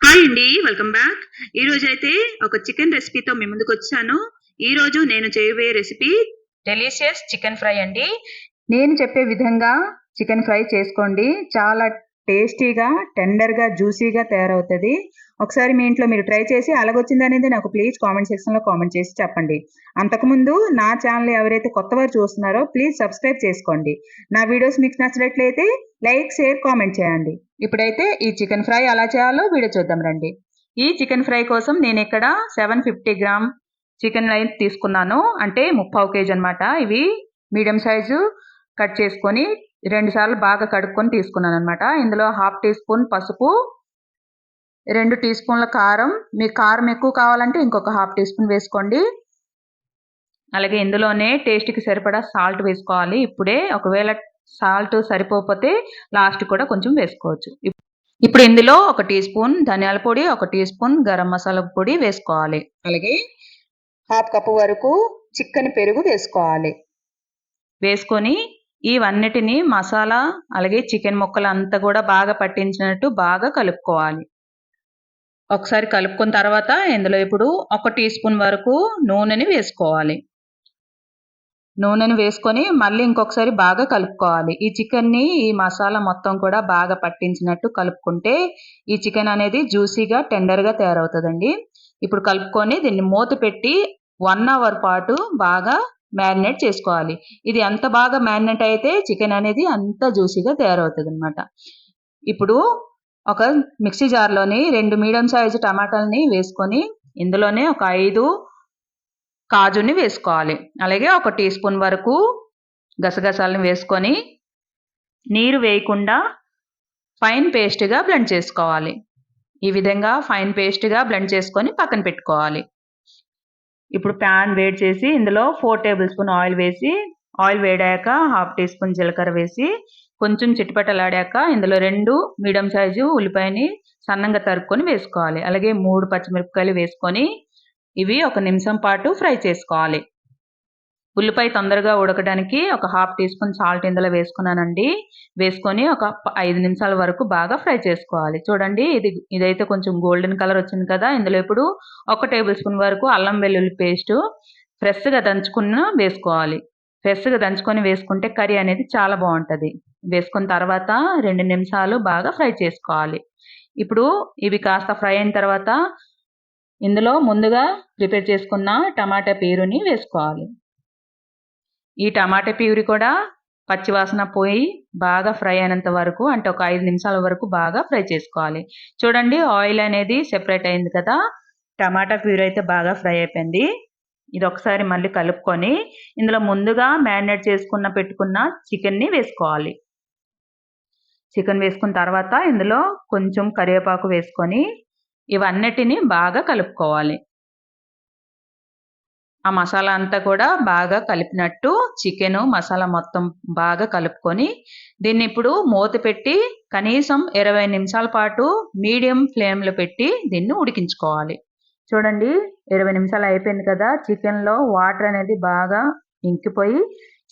Hi అండి welcome back ఈ రోజు అయితే ఒక చికెన్ రెసిపీతో మీ ముందుకు వచ్చాను. ఈ రోజు నేను చేయబోయే రెసిపీ డెలిషియస్ చికెన్ ఫ్రై అండి. నేను చెప్పే విధంగా చికెన్ ఫ్రై చేసుకోండి. చాలా టేస్టీగా టెండర్గా జ్యూసీగా తయారవుతుంది. ఒకసారి మీ ఇంట్లో మీరు ట్రై చేసి అలాగొచ్చింది అనేది నాకు ప్లీజ్ కామెంట్ సెక్షన్లో కామెంట్ చేసి చెప్పండి. అంతకుముందు నా ఛానల్ ఎవరైతే కొత్తవారు చూస్తున్నారో ప్లీజ్ సబ్స్క్రైబ్ చేసుకోండి. నా వీడియోస్ మీకు నచ్చినట్లయితే లైక్ షేర్ కామెంట్ చేయండి. ఇప్పుడైతే ఈ చికెన్ ఫ్రై ఎలా చేయాలో వీడియో చూద్దాం రండి. ఈ చికెన్ ఫ్రై కోసం నేను ఇక్కడ సెవెన్ ఫిఫ్టీ గ్రామ్ చికెన్ లైన్ తీసుకున్నాను. అంటే ముప్పావు కేజీ అనమాట ఇవి మీడియం సైజు కట్ చేసుకొని రెండు సార్లు బాగా కడుక్కొని తీసుకున్నాను అనమాట ఇందులో హాఫ్ టీ స్పూన్ పసుపు రెండు టీ స్పూన్ల కారం. మీకు కారం ఎక్కువ కావాలంటే ఇంకొక హాఫ్ టీ స్పూన్ వేసుకోండి. అలాగే ఇందులోనే టేస్ట్కి సరిపడా సాల్ట్ వేసుకోవాలి. ఇప్పుడే ఒకవేళ సాల్ట్ సరిపోతే లాస్ట్ కూడా కొంచెం వేసుకోవచ్చు. ఇప్పుడు ఇందులో ఒక టీ స్పూన్ ధనియాల పొడి ఒక టీ స్పూన్ గరం మసాలా పొడి వేసుకోవాలి. అలాగే హాఫ్ కప్ వరకు చిక్కని పెరుగు వేసుకోవాలి. వేసుకొని ఇవన్నిటిని మసాలా అలాగే చికెన్ ముక్కలు అంతా కూడా బాగా పట్టించినట్టు బాగా కలుపుకోవాలి. ఒకసారి కలుపుకున్న తర్వాత ఇందులో ఇప్పుడు ఒక టీ స్పూన్ వరకు నూనెని వేసుకోవాలి. నూనెని వేసుకొని మళ్ళీ ఇంకొకసారి బాగా కలుపుకోవాలి. ఈ చికెన్ని ఈ మసాలా మొత్తం కూడా బాగా పట్టించినట్టు కలుపుకుంటే ఈ చికెన్ అనేది జ్యూసీగా టెండర్గా తయారవుతుందండి. ఇప్పుడు కలుపుకొని దీన్ని మూత పెట్టి వన్ అవర్ పాటు బాగా మ్యారినేట్ చేసుకోవాలి. ఇది ఎంత బాగా మ్యారినేట్ అయితే చికెన్ అనేది అంత జ్యూసీగా తయారవుతుంది అనమాట ఇప్పుడు ఒక మిక్సీ జార్లోని రెండు మీడియం సైజు టమాటాలని వేసుకొని ఇందులోనే ఒక ఐదు కాజుని వేసుకోవాలి. అలాగే ఒక టీ స్పూన్ వరకు గసగసాలను వేసుకొని నీరు వేయకుండా ఫైన్ పేస్ట్గా బ్లెండ్ చేసుకోవాలి. ఈ విధంగా ఫైన్ పేస్ట్గా బ్లెండ్ చేసుకొని పక్కన పెట్టుకోవాలి. ఇప్పుడు ప్యాన్ వేడి చేసి ఇందులో ఫోర్ టేబుల్ స్పూన్ ఆయిల్ వేసి ఆయిల్ వేడాక హాఫ్ టీ స్పూన్ జీలకర్ర వేసి కొంచెం చిట్టుపట్టలాడాక ఇందులో రెండు మీడియం సైజు ఉల్లిపాయని సన్నంగా తరుక్కొని వేసుకోవాలి. అలాగే మూడు పచ్చిమిరపకాయలు వేసుకొని ఇవి ఒక నిమిషం పాటు ఫ్రై చేసుకోవాలి. ఉల్లిపాయ తొందరగా ఉడకడానికి ఒక హాఫ్ టీ స్పూన్ సాల్ట్ ఇందులో వేసుకున్నానండి. వేసుకొని ఒక ఐదు నిమిషాల వరకు బాగా ఫ్రై చేసుకోవాలి. చూడండి ఇది ఇదైతే కొంచెం గోల్డెన్ కలర్ వచ్చింది కదా ఇందులో ఇప్పుడు ఒక టేబుల్ స్పూన్ వరకు అల్లం వెల్లుల్లి పేస్ట్ ఫ్రెష్గా దంచుకున్న వేసుకోవాలి. ఫ్రెష్గా దంచుకొని వేసుకుంటే కర్రీ అనేది చాలా బాగుంటుంది. వేసుకున్న తర్వాత రెండు నిమిషాలు బాగా ఫ్రై చేసుకోవాలి. ఇప్పుడు ఇవి కాస్త ఫ్రై అయిన తర్వాత ఇందులో ముందుగా ప్రిపేర్ చేసుకున్న టమాటా పీరుని వేసుకోవాలి. ఈ టమాటా ప్యూరి కూడా పచ్చివాసన పోయి బాగా ఫ్రై అయినంత వరకు అంటే ఒక ఐదు నిమిషాల వరకు బాగా ఫ్రై చేసుకోవాలి. చూడండి ఆయిల్ అనేది సెపరేట్ అయింది కదా. టమాటా ప్యూరి అయితే బాగా ఫ్రై అయిపోయింది. ఇది ఒకసారి మళ్ళీ కలుపుకొని ఇందులో ముందుగా మ్యారినేట్ చేసుకున్న పెట్టుకున్న చికెన్ని వేసుకోవాలి. చికెన్ వేసుకున్న తర్వాత ఇందులో కొంచెం కరివేపాకు వేసుకొని ఇవన్నిటిని బాగా కలుపుకోవాలి. ఆ మసాలా అంతా కూడా బాగా కలిపినట్టు చికెను మసాలా మొత్తం బాగా కలుపుకొని దీన్ని ఇప్పుడు మూత పెట్టి కనీసం ఇరవై నిమిషాల పాటు మీడియం ఫ్లేమ్లో పెట్టి దీన్ని ఉడికించుకోవాలి. చూడండి ఇరవై నిమిషాలు అయిపోయింది కదా చికెన్లో వాటర్ అనేది బాగా ఇంకిపోయి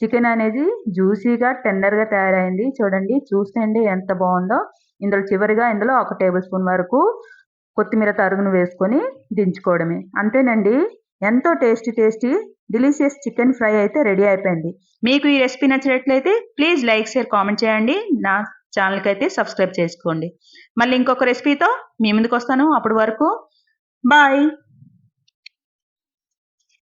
చికెన్ అనేది జ్యూసీగా టెండర్గా తయారైంది. చూడండి చూస్తే ఎంత బాగుందో. ఇందులో చివరిగా ఇందులో ఒక టేబుల్ స్పూన్ వరకు కొత్తిమీర తరుగును వేసుకొని దించుకోవడమే. అంతేనండి? ఎంతో tasty tasty delicious chicken fry అయితే రెడీ అయిపోయింది. మీకు ఈ రెసిపీ నచ్చినట్లయితే ప్లీజ్ లైక్ షేర్ కామెంట్ చేయండి. నా ఛానల్కి అయితే సబ్స్క్రైబ్ చేసుకోండి. మళ్ళీ ఇంకొక రెసిపీతో మీ ముందుకు వస్తాను. అప్పటి వరకు బాయ్.